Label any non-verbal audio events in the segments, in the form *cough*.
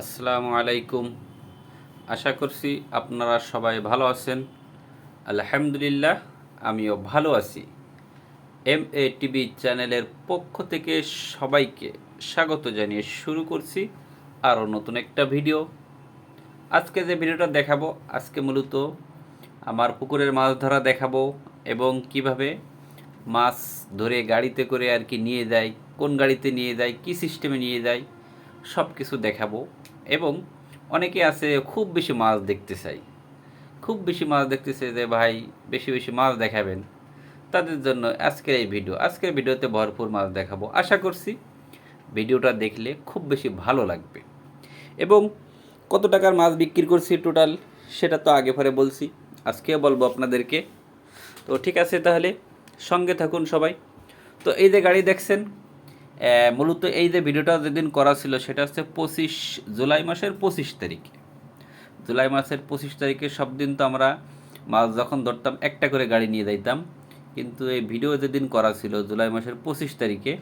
আসসালামু আলাইকুম। আশা করছি আপনারা সবাই ভালো আছেন। আলহামদুলিল্লাহ, আমিও ভালো আছি। এম এ টিভি চ্যানেলের পক্ষ থেকে সবাইকে স্বাগত জানিয়ে শুরু করছি আরও নতুন একটা ভিডিও। আজকে যে ভিডিওটা দেখাবো, আজকে মূলত আমার পুকুরের মাছ ধরা দেখাবো এবং কীভাবে মাছ ধরে গাড়িতে করে আর কি নিয়ে যায়, কোন গাড়িতে নিয়ে যায়, কি সিস্টেমে নিয়ে যায় সব কিছু দেখাবো। এবং অনেকে আছে খুব বেশি মাছ দেখতে চাই খুব বেশি মাছ দেখতেছে যে, ভাই, বেশি বেশি মাছ দেখাবেন। তাদের জন্য আজকের এই ভিডিও, আজকের ভিডিওতে ভরপুর মাছ দেখাবো। আশা করছি ভিডিওটা দেখলে খুব বেশি ভালো লাগবে। এবং কত টাকার মাছ বিক্রি করছি টোটাল, সেটা তো আগে পরে বলছি, আজকেও বলব আপনাদেরকে। তো ঠিক আছে তাহলে, সঙ্গে থাকুন সবাই। তো এই যে গাড়ি দেখছেন মূলত এই যে ভিডিওটা যেদিন করা ছিল, সেটা হচ্ছে পঁচিশ জুলাই মাসের পঁচিশ তারিখে। জুলাই মাসের পঁচিশ তারিখে সব দিন তো আমরা মাছ যখন ধরতাম, একটা করে গাড়ি নিয়ে যাইতাম। কিন্তু এই ভিডিও যেদিন করা ছিল, জুলাই মাসের পঁচিশ তারিখে,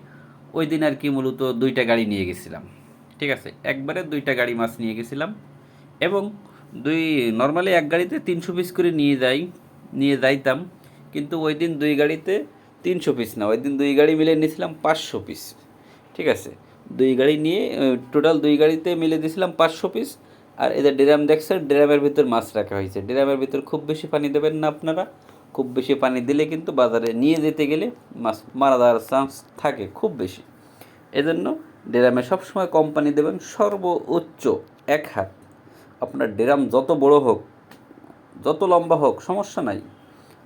ওই দিন আর কি মূলত দুইটা গাড়ি নিয়ে গেছিলাম। ঠিক আছে? একবারে দুইটা গাড়ি মাছ নিয়ে গেছিলাম এবং দুই নর্মালি এক গাড়িতে তিনশো পিস করে নিয়ে যাই, নিয়ে যাইতাম। কিন্তু ওই দিন দুই গাড়িতে তিনশো পিস না ওই দিন দুই গাড়ি মিলে নিয়েছিলাম পাঁচশো পিস ঠিক আছে? দুই গাড়ি নিয়ে টোটাল দুই গাড়িতে মিলে দিয়েছিলাম পাঁচশো পিস আর এদের ড্রাম দেখছেন, ড্রামের ভিতর মাছ রাখা হয়েছে। ড্রামের ভিতর খুব বেশি পানি দেবেন না আপনারা। খুব বেশি পানি দিলে কিন্তু বাজারে নিয়ে যেতে গেলে মাছ মারা যাওয়ার চান্স থাকে খুব বেশি। এজন্য ড্রামে সবসময় কম পানি দেবেন, সর্বোচ্চ এক হাত। আপনার ড্রাম যত বড় হোক, যত লম্বা হোক, সমস্যা নাই।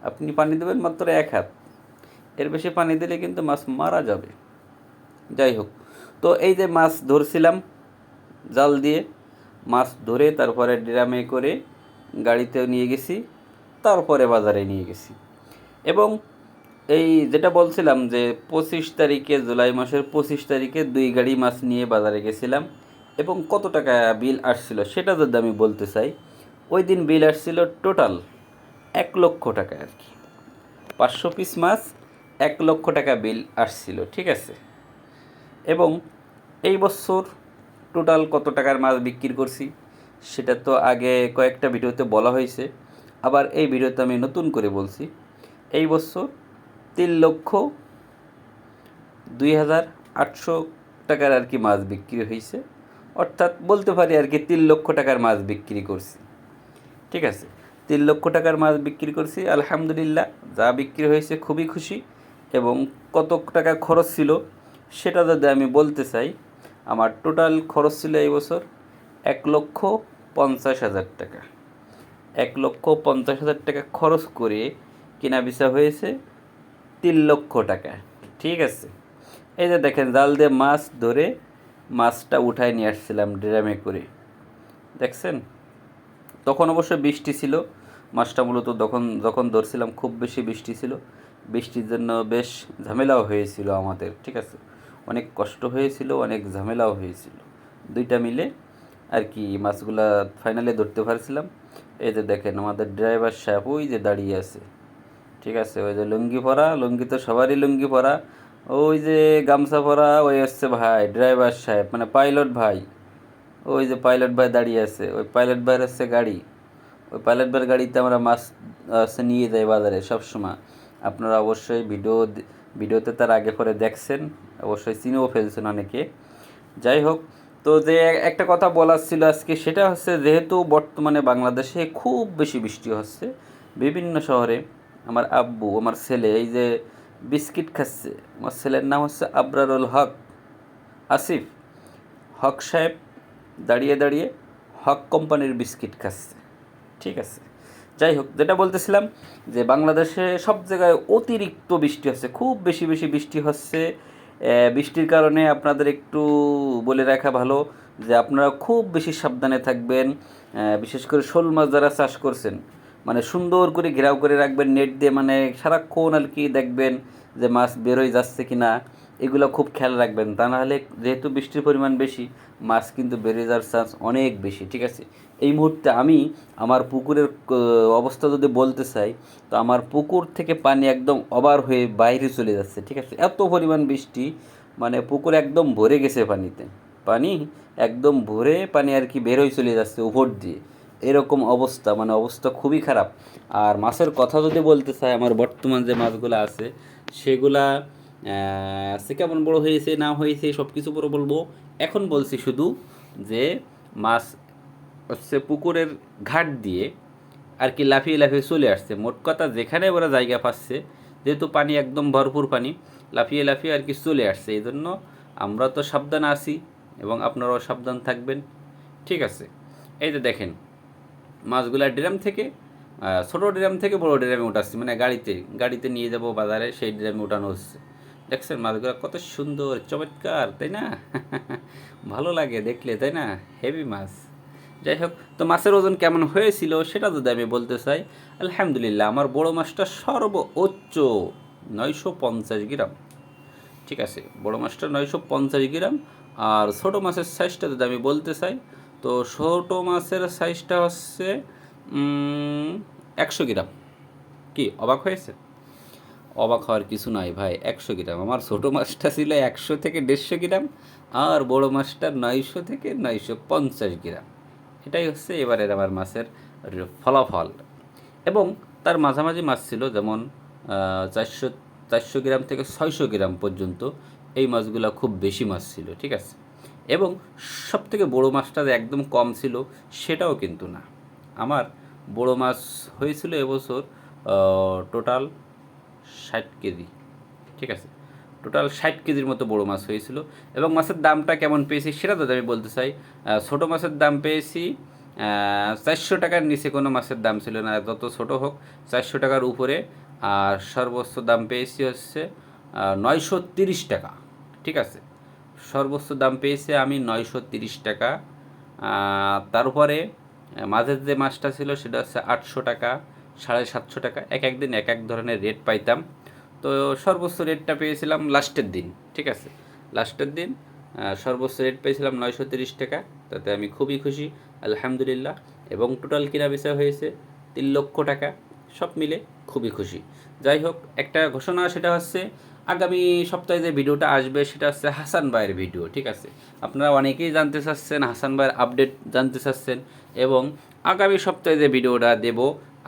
আপনি পানি দেবেন মাত্র এক হাত। এর বেশি পানি দিলে কিন্তু মাছ মারা যাবে। যাই হোক তো এই যে মাছ ধরছিলাম, জাল দিয়ে মাছ ধরে তারপরে ড্রামে করে গাড়িতে নিয়ে গেছি, তারপরে বাজারে নিয়ে গেছি। এবং এই যেটা বলছিলাম যে পঁচিশ তারিখে, জুলাই মাসের পঁচিশ তারিখে দুই গাড়ি মাছ নিয়ে বাজারে গেছিলাম এবং কত টাকা বিল আসছিল সেটা যদি আমি বলতে চাই, ওই দিন বিল আসছিল টোটাল এক লক্ষ টাকা আর কি। পাঁচশো পিস মাছ এক লক্ষ টাকা বিল আসছিল, ঠিক আছে? এবং এই বছর টোটাল কত টাকার মাছ বিক্রি করছি, সেটা তো আগে কয়েকটা ভিডিওতে বলা হয়েছে। আবার এই ভিডিওতে আমি নতুন করে বলছি, এই বছর তিন লক্ষ দুই হাজার আটশো টাকার আর কি মাছ বিক্রি হয়েছে। অর্থাৎ বলতে পারি আর কি তিন লক্ষ টাকার মাছ বিক্রি করছি, ঠিক আছে? তিন লক্ষ টাকার মাছ বিক্রি করছি, আলহামদুলিল্লাহ, যা বিক্রি হয়েছে খুবই খুশি। এবং কত টাকা খরচ ছিল সেটা যদি আমি বলতে চাই, আমার টোটাল খরচ ছিল এই বছর এক লক্ষ পঞ্চাশ হাজার টাকা। এক লক্ষ পঞ্চাশ হাজার টাকা খরচ করে কেনা বেচা হয়েছে তিন লক্ষ টাকা, ঠিক আছে? এই যে দেখেন, জাল দিয়ে মাছ ধরে মাছটা উঠায় নিয়ে আসছিলাম ড্রামে করে। দেখছেন? তখন অবশ্য বৃষ্টি ছিল, মাছটা মূলত তখন যখন ধরছিলাম খুব বেশি বৃষ্টি ছিল। বৃষ্টির জন্য বেশ ঝামেলাও হয়েছিল আমাদের, ঠিক আছে? অনেক কষ্ট হয়েছিল, অনেক ঝামেলাও হয়েছিল। দুইটা মিলে আর কি মাছগুলা ফাইনালে ধরতে পারছিলাম। এই যে দেখেন আমাদের ড্রাইভার সাহেব ওই যে দাঁড়িয়ে আছে, ঠিক আছে? ওই যে লুঙ্গি পরা, লুঙ্গি তো সবারই লুঙ্গি পরা। ওই যে গামছা পরা, ওই হচ্ছে ভাই ড্রাইভার সাহেব মানে পাইলট ভাই। ওই যে পাইলট ভাই দাঁড়িয়ে আছে, ওই পাইলট ভাইয়ের হচ্ছে গাড়ি। ওই পাইলট ভাইয়ের গাড়িতে আমরা মাছ নিয়ে যাই বাজারে সব সময় আপনারা অবশ্যই ভিডিও ভিডিওতে তার আগে পরে দেখছেন, অবশ্যই চিনেও ফেলছেন অনেকে। যাই হোক, তো যে একটা কথা বলার ছিল আজকে, সেটা হচ্ছে যেহেতু বর্তমানে বাংলাদেশে খুব বেশি বৃষ্টি হচ্ছে, বিভিন্ন শহরে আমার আব্বু, আমার ছেলে, এই যে বিস্কিট খাচ্ছে, আমার ছেলের নাম হচ্ছে আবরারুল হক, আসিফ। হক সাহেব দাঁড়িয়ে দাঁড়িয়ে হক কোম্পানির বিস্কিট খাচ্ছে, ঠিক আছে? যাই হোক, যেটা বলতেছিলাম যে বাংলাদেশে সব জায়গায় অতিরিক্ত বৃষ্টি হচ্ছে, খুব বেশি বেশি বৃষ্টি হচ্ছে। বৃষ্টির কারণে আপনাদের একটু বলে রাখা ভালো যে আপনারা খুব বেশি সাবধানে থাকবেন। বিশেষ করে শোল মাছ যারা চাষ করছেন মানে সুন্দর করে ঘেরাও করে রাখবেন, নেট দিয়ে মানে সারাক্ষণ আর কি দেখবেন যে মাছ বেরোয় যাচ্ছে কি না এগুলো খুব খেয়াল রাখবেন। তা নাহলে যেহেতু বৃষ্টির পরিমাণ বেশি, মাছ কিন্তু বেড়ে যাওয়ার চান্স অনেক বেশি, ঠিক আছে? এই মুহূর্তে আমি আমার পুকুরের অবস্থা যদি বলতে চাই, তো আমার পুকুর থেকে পানি একদম অবার হয়ে বাইরে চলে যাচ্ছে, ঠিক আছে? এত পরিমাণ বৃষ্টি মানে পুকুর একদম ভরে গেছে পানিতে। পানি একদম ভরে পানি আর কি বেরোয় চলে যাচ্ছে উপর দিয়ে। এরকম অবস্থা মানে অবস্থা খুবই খারাপ। আর মাছের কথা যদি বলতে চাই, আমার বর্তমান যে মাছগুলো আছে, সেগুলা সে কেমন বড় হয়েছে, না হয়েছে সব কিছু পুরো বলব। এখন বলছি শুধু যে মাছ হচ্ছে পুকুরের ঘাট দিয়ে আর কি লাফিয়ে লাফিয়ে চলে আসছে। মোট কথা যেখানে ওরা জায়গা পাচ্ছে, যেহেতু পানি একদম ভরপুর পানি, লাফিয়ে লাফিয়ে আর কি চলে আসছে। এই জন্য আমরা তো সাবধান আছি এবং আপনারাও সাবধান থাকবেন। ঠিক আছে? এই যে দেখেন, মাছগুলা ড্রাম থেকে ছোটো ড্রাম থেকে বড় ড্রামে উঠাচ্ছি। মানে গাড়িতে গাড়িতে নিয়ে যাব বাজারে, সেই ড্রামে উঠানো হচ্ছে। দেখছেন মাছগুলো কত সুন্দর, চমৎকার, তাই না? *laughs* ভালো লাগে দেখলে, তাই না? হেভি মাছ। যাই হোক, তো মাছের ওজন কেমন হয়েছিল সেটা যদি আমি বলতে চাই, আলহামদুলিল্লাহ আমার বড় মাছটা সর্বোচ্চ নয়শো পঞ্চাশ গ্রাম। ঠিক আছে, বড় মাছটা নয়শো পঞ্চাশ গ্রাম, আর ছোটো মাছের সাইজটা যদি আমি বলতে চাই, তো ছোটো মাছের সাইজটা হচ্ছে একশো গ্রাম। কি, অবাক হয়েছে? অবাক হওয়ার কিছু নাই ভাই, একশো গ্রাম। আমার ছোটো মাছটা ছিল একশো থেকে দেড়শো গ্রাম আর বড় মাছটা নয়শো থেকে নয়শো পঞ্চাশ গ্রাম। এটাই হচ্ছে এবারের আমার মাছের ফলাফল। এবং তার মাঝামাঝি মাছ ছিল যেমন চারশো চারশো গ্রাম থেকে ছয়শো গ্রাম পর্যন্ত। এই মাছগুলো খুব বেশি মাছ ছিল, ঠিক আছে? এবং সব থেকে বড়ো মাছটা একদম কম ছিল সেটাও কিন্তু না। আমার বড়ো মাছ হয়েছিল এবছর টোটাল ষাট কেজি, ঠিক আছে? টোটাল ষাট কেজির মতো বড়ো মাছ হয়েছিল এবং মাছের দামটা কেমন পেয়েছি সেটা যদি আমি বলতে চাই ছোটো মাছের দাম পেয়েছি চারশো টাকার নিচে কোনো মাছের দাম ছিল না, যত ছোট হোক, চারশো টাকার উপরে। আর সর্বোচ্চ দাম পেয়েছি হচ্ছে নয়শো তিরিশ টাকা, ঠিক আছে? সর্বোচ্চ দাম পেয়েছে আমি নয়শো তিরিশ টাকা। তারপরে মাঝের যে মাছটা ছিল সেটা হচ্ছে আটশো টাকা সাড়ে সাতশো টাকা। এক এক দিন এক এক ধরনের রেট পাইতাম। তো সর্বোচ্চ রেটটা পেয়েছিলাম লাস্টের দিন, ঠিক আছে? লাস্টের দিন সর্বোচ্চ রেট পেয়েছিলাম নয়শো তিরিশ টাকা। তাতে আমি খুবই খুশি, আলহামদুলিল্লাহ। এবং টোটাল কিনা বেচা হয়েছে তিন লক্ষ টাকা। সব মিলে খুবই খুশি। যাই হোক, একটা ঘোষণা, সেটা হচ্ছে আগামী সপ্তাহে যে ভিডিওটা আসবে, সেটা হচ্ছে হাসান ভাইয়ের ভিডিও, ঠিক আছে? আপনারা অনেকেই জানতে চাচ্ছেন, হাসান ভাইয়ের আপডেট জানতে চাচ্ছেন। এবং আগামী সপ্তাহে যে ভিডিওটা দেব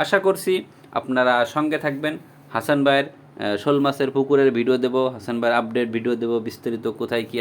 আশা করছি আপনারা সঙ্গে থাকবেন। হাসান ভাইয়ের শোল মাছের পুকুরের ভিডিও দেবো, হাসান ভাইয়ের আপডেট ভিডিও দেবো, বিস্তারিত কোথায় কী